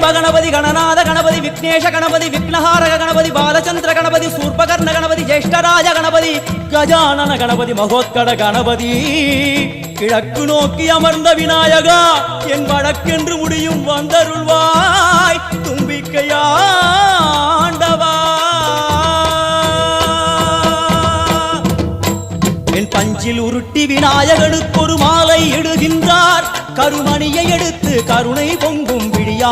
ஹேரம்ப கணபதி கணநாத கணபதி விக்னேஷ கணபதி விக்னஹாரக கணபதி பாலச்சந்திர கணபதி சூர்பகர்ண கணபதி ஜேஷ்டராஜ கணபதி கஜானன கணபதி மகோத்கட கணபதி கிழக்கு நோக்கி அமர்ந்த விநாயகா என் வழக்கென்று முடியும் வந்தருள்வாய் தும்பிக்கையாண்டவா என் பஞ்சில் உருட்டி விநாயகனுக்கு ஒரு மாலை இடுகின்றார் கருமணியை எடுத்து கருணை போ